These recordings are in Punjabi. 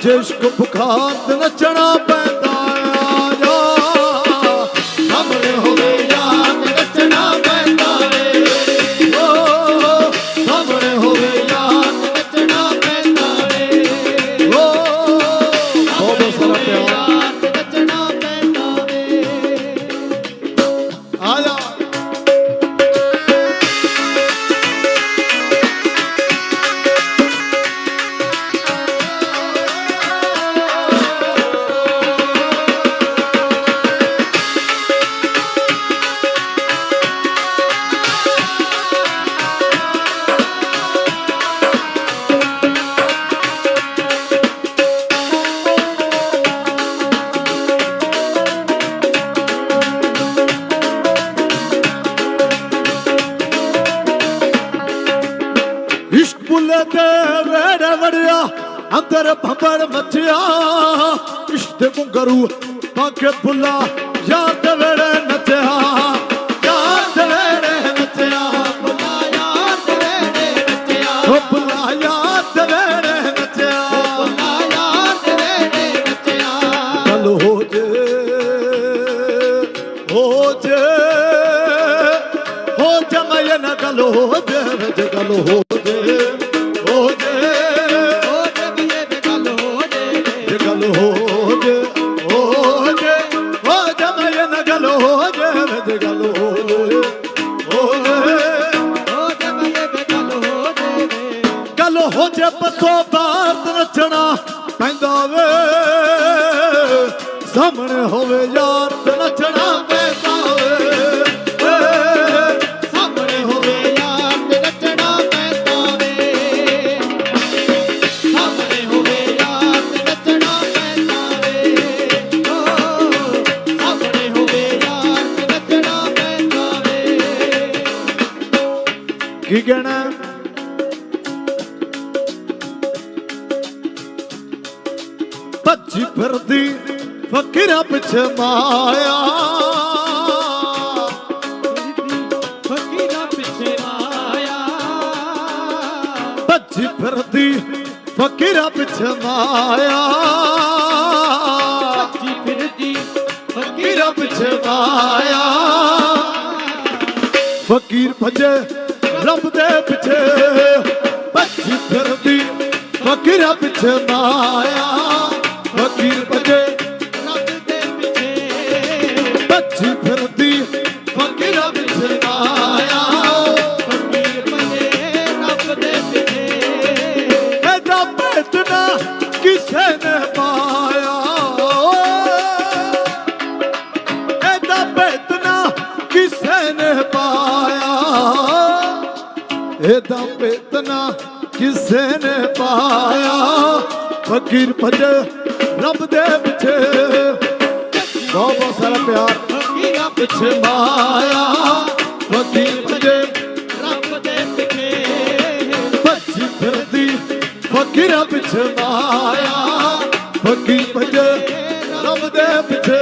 Ciężko po kartę naciana ਇਸ਼ਕ ਦੇ ਮੁੰਗਰੂ ਪਾਕੇ ਬੁੱਲਾ ਯਾਰ ਦੇ ਵੇੜੇ ਨੱਚਿਆ ਯਾਰ ਦੇ ਵੇੜੇ ਨੱਚਿਆ ਬੁੱਲਾ ਯਾਰ ਦੇ ਵੇੜੇ ਨੱਚਿਆ। ਓ ਬੁੱਲਾ ਯਾਰ ਦੇ ਵੇੜੇ ਨੱਚਿਆ। ਬੁੱਲਾ ਯਾਰ ਦੇ ਵੇੜੇ ਨੱਚਿਆ। ਗੱਲ ਹੋ ਜੇ ਹੋ ਜੇ, ਹੋ ਜਮੈ ਨਾ ਗੱਲ ਹੋ ਜੇ, ਵਿੱਚ ਗੱਲ ਹੋ ਜੇ। ਸਾਹਮਣੇ ਹੋਵੇ ਯਾਰ ਤੇ ਨੱਚਣਾ ਪੈਂਦਾ ਵੇ ਸਾਹਮਣੇ ਹੋਵੇ ਯਾਰ ਤੇ ਨੱਚਣਾ ਪੈਂਦਾ ਵੇ ਸਾਹਮਣੇ ਹੋਵੇ ਯਾਰ ਤੇ ਨੱਚਣਾ ਪੈਂਦਾ ਵੇ ਸਾਹਮਣੇ ਹੋਵੇ ਯਾਰ ਤੇ ਨੱਚਣਾ ਪੈਂਦਾ ਵੇ ਕੀ ਕਹਿਣਾ? ਭੱਜੀ ਫਿਰਦੀ ਫਕੀਰਾਂ ਪਿੱਛੇ ਮਾਇਆ ਫਕੀਰਾਂ ਪਿੱਛੇ ਆਇਆ ਭੱਜੀ ਫਿਰਦੀ ਫਕੀਰਾਂ ਪਿੱਛੇ ਮਾਇਆ ਭੱਜੀ ਫਿਰਦੀ ਫਕੀਰਾਂ ਫਕੀਰਾਂ ਪਿੱਛੇ ਮਾਇਆ ਫਕੀਰ ਭਜੇ ਰੱਬ ਦੇ ਪਿੱਛੇ। ਭੱਜੀ ਫਿਰਦੀ ਫਕੀਰਾਂ ਪਿੱਛੇ ਮਾਇਆ ਇਹਦਾ ਭੇਤਨਾ ਕਿਸੇ ਨੇ ਪਾਇਆ। ਫਕੀਰ ਭਜੇ ਰੱਬ ਦੇ ਪਿੱਛੇ। ਬਹੁਤ ਬਹੁਤ ਸਾਰਾ ਪਿਆਰ ਫਕੀਰਾਂ ਪਿੱਛੇ ਮਾਇਆ। ਫਕੀਰ ਭਜੇ ਰੱਬ ਦੇ ਪਿੱਛੇ। ਭੱਜੀ ਫਿਰਦੀ ਫਕੀਰਾਂ ਪਿੱਛੇ ਮਾਇਆ। ਫਕੀਰ ਭਜ ਰੱਬ ਦੇ ਪਿੱਛੇ।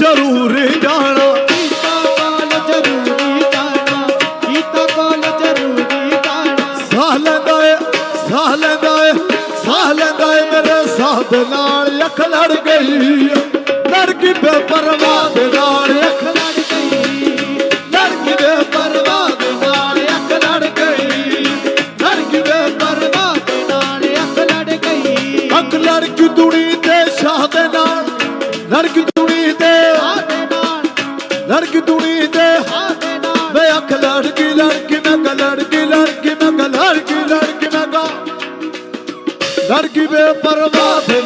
ਜ਼ਰੂਰੀ ਜਾਣਾ। ਕੀਤਾ ਕਾਲ ਜ਼ਰੂਰੀ ਜਾਣਾ ਕੀਤਾ ਕਾਲ ਜ਼ਰੂਰੀ ਜਾਣਾ ਸਾਹ ਲੈਂਦਾ ਏ, ਸਾਹ ਲੈਂਦਾ ਏ, ਸਾਹ ਲੈਂਦਾ ਏ ਮੇਰੇ ਸਾਹ ਦੇ ਨਾਲ ਅੱਖ ਲੜ ਗਈ ਲੜਕੀ ਬੇਪਰਵਾਹ ਦੇ ਲੜਕੀ ਬੇਪਰਵਾਹ ਦੇ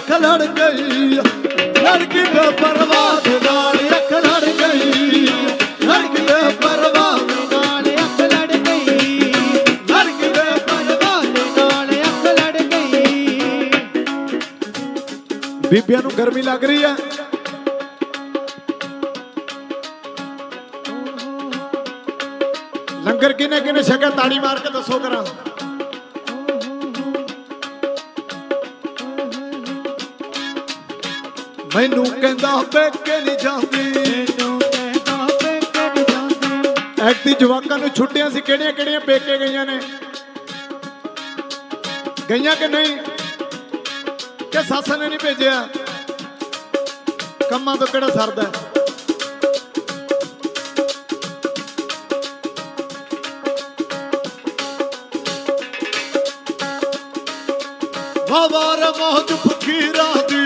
ਅੱਖ ਲੜ ਗਈ। ਲੜਕੀ ਬੇ ਪਰਵਾਹ ਨਾਲ ਅੱਖ ਲੜ ਗਈ। ਲੜਕੀ ਬੇ ਪਰਵਾਹ ਨਾਲ ਅੱਖ ਲੜ ਗਈ। ਲੜਕੀ ਬੇ ਪਰਵਾਹ ਨਾਲ ਅੱਖ ਲੜ ਗਈ। ਬੀਬੀਆਂ ਨੂੰ ਗਰਮੀ ਲੱਗ ਰਹੀ ਹੈ ਲੰਗਰ ਕਿਨੇ ਕਿਨੇ ਛਕਿਆ? ਤਾੜੀ ਮਾਰ ਕੇ ਦੱਸੋ ਕਰਾਂ। ਮੈਨੂੰ ਕਹਿੰਦਾ ਬੇਕੇ ਨਹੀਂ ਜਾਂਦੀ। ਮੈਨੂੰ ਪੇਕੇ ਐਕਟੀ ਜਵਾਕਾਂ ਨੂੰ ਛੁੱਟੀਆਂ ਸੀ, ਕਿਹੜੀਆਂ ਕਿਹੜੀਆਂ ਪੇਕੇ ਗਈਆਂ ਨੇ? ਗਈਆਂ ਕਿ ਨਹੀਂ? ਕਿ ਸੱਸ ਨੇ ਨਹੀਂ ਭੇਜਿਆ? ਕੰਮਾਂ ਤੋਂ ਕਿਹੜਾ ਸਰਦਾ ਹੈ? ਵਾਵਾਰ ਮੌਜ ਫਕੀਰਾਂ ਦੀ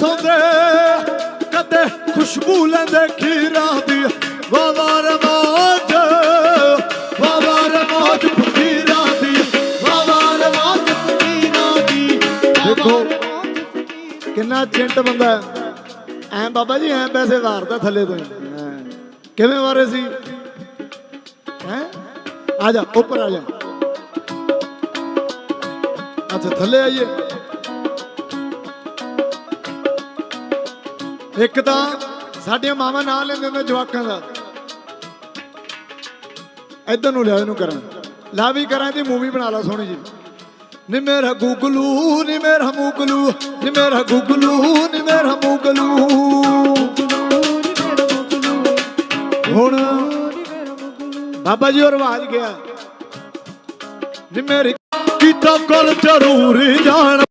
ਸੌਂਦੇ, ਕਦੇ ਖੁਸ਼ਬੂ ਲੈਂਦੇ ਖੀਰਾਂ ਦੀ। ਵਾਵਾਰ ਮੌਜ ਵਾਵਾਰ ਮੌਜ ਫਕੀਰਾਂ ਦੀ। ਵਾਵਾਰ ਮੌਜ ਫਕੀਰਾਂ ਦੀ। ਦੇਖੋ। ਕਿੰਨਾ ਚਿੰਟ ਬੰਦਾ ਹੈ। ਐਂ ਬਾਬਾ ਜੀ, ਐਂ ਪੈਸੇ ਵਾਰਦਾ ਥੱਲੇ ਤੋਂ ਕਿਵੇਂ ਵਾਰੇ ਸੀ? ਹੈ? ਆ ਜਾ, ਉੱਪਰ ਆ ਜਾ। ਅੱਛਾ, ਥੱਲੇ ਆਈਏ। ਇੱਕ ਤਾਂ ਸਾਡੀਆਂ ਮਾਵਾਂ ਨਾਂ ਲੈਂਦੇ ਹੁੰਦੇ ਜਵਾਕਾਂ ਦਾ। ਇੱਧਰ ਨੂੰ ਲਿਆ ਇਹਨੂੰ ਕਰਾਂ। ਲਾ ਵੀ ਕਰਾਂ ਦੀ ਮੂਵੀ ਬਣਾ ਲਾ ਸੋਹਣੀ ਜੀ ਨੀ ਮੇਰਾ ਗੁਗਲੂ, ਨੀ ਮੇਰਾ ਮੁਗਲੂ, ਨੀ ਮੇਰਾ ਗੁਗਲੂ, ਨੀ ਮੇਰਾ ਮੁਗਲੂ। ਹੁਣ ਬਾਬਾ ਜੀ ਹੋਰ ਆਵਾਜ਼ ਗਿਆ। ਨੀ ਮੇਰੀ ਕੀਤਾ ਕੋਲ ਜ਼ਰੂਰੀ ਜਾਣ।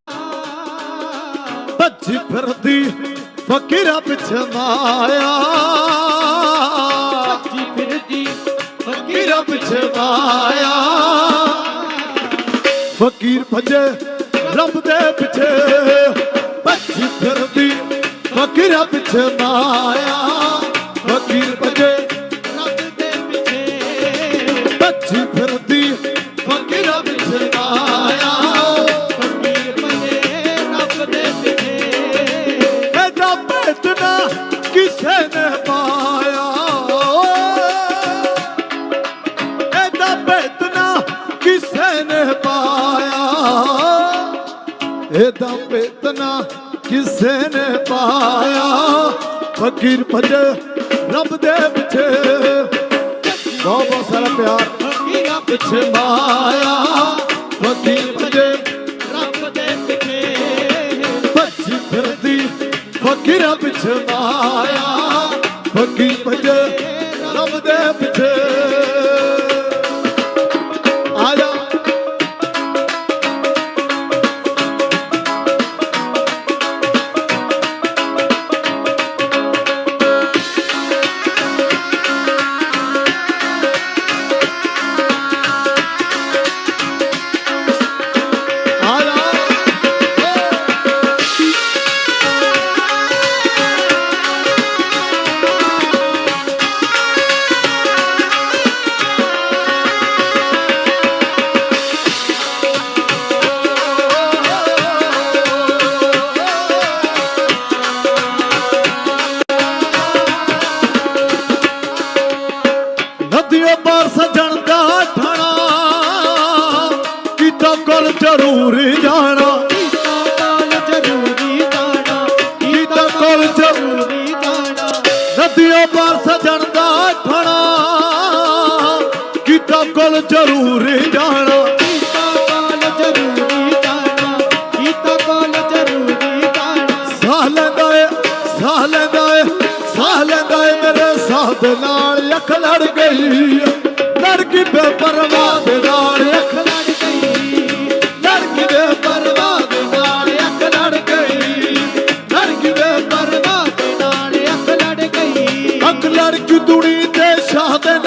ਭੱਜੀ ਫਿਰਦੀ ਫਕੀਰਾ ਪਿੱਛੇ ਮਾਇਆ ਜੀ ਫਿਰਦੀ ਫਕੀਰਾ ਪਿੱਛੇ ਮਾਇਆ ਫਕੀਰ ਭਜੇ ਰੱਬ ਦੇ ਪਿੱਛੇ ਭੱਜੀ ਫਿਰਦੀ ਫਕੀਰਾ ਪਿੱਛੇ ਮਾਇਆ ਇਹਦਾ ਭੇਤਨਾ ਕਿਸੇ ਨੇ ਪਾਇਆ। ਫਕੀਰ ਭਜੇ ਰੱਬ ਦੇ ਪਿੱਛੇ। ਬਹੁਤ ਬਹੁਤ ਸਾਰਾ ਪਿਆਰ ਫਕੀਰਾਂ ਪਿੱਛੇ ਮਾਇਆ। ਫਕੀਰ ਭਜ ਰੱਬ ਦੇ ਪਿੱਛੇ। ਭੱਜੀ ਫਿਰਦੀ ਫਕੀਰਾਂ ਪਿੱਛੇ ਮਾਇਆ। ਫਕੀਰ ਭਜੇ ਰੱਬ ਦੇ ਪਿੱਛੇ। ਦੇ ਨਾਲ ਅੱਖ ਲੜ ਗਈ ਲੜਕੀ ਬੇਪਰਵਾਹ ਦੇ ਨਾਲ ਅੱਖ ਲੜ ਗਈ। ਲੜਕੀ ਬੇਪਰਵਾਹ ਦੇ ਨਾਲ ਅੱਖ ਲੜ ਗਈ। ਲੜਕੀ ਬੇਪਰਵਾਹ ਦੇ ਨਾਲ ਅੱਖ ਲੜ ਗਈ। ਅੱਖ ਲੜਕੀ ਦੁਨੀ ਤੇ ਸ਼ਾਹ ਦੇ